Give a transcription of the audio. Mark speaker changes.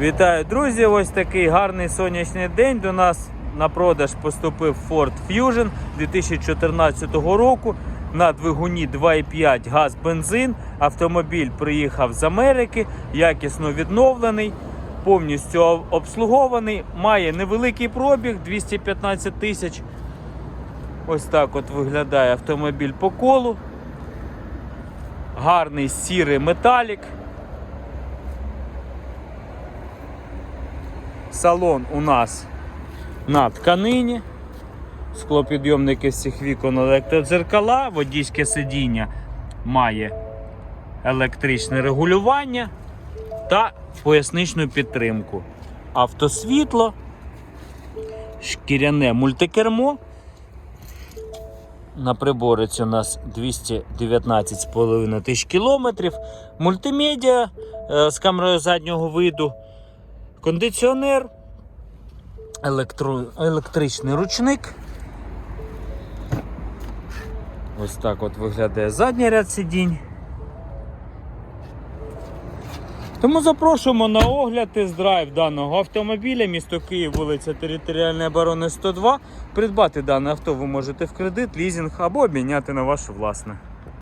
Speaker 1: Вітаю, друзі! Ось такий гарний сонячний день. До нас на продаж поступив Ford Fusion 2014 року на двигуні 2,5 газ бензин. Автомобіль приїхав з Америки, якісно відновлений, повністю обслугований. Має невеликий пробіг 215 тисяч. Ось так от виглядає автомобіль по колу. Гарний сірий металік. Салон у нас на тканині. Склопідйомники всіх вікон електродзеркала, водійське сидіння має електричне регулювання та поясничну підтримку. Автосвітло, шкіряне мультикермо. На приборець у нас 219,5 тисяч кілометрів. Мультимедіа е, з камерою заднього виду, кондиціонер, електро, електричний ручник. Ось так от виглядає задній ряд сидінь. Тому запрошуємо на огляд тест-драйв даного автомобіля. Місто Київ, вулиця Територіальної оборони 102. Придбати дане авто ви можете в кредит, лізинг або обміняти на ваше власне.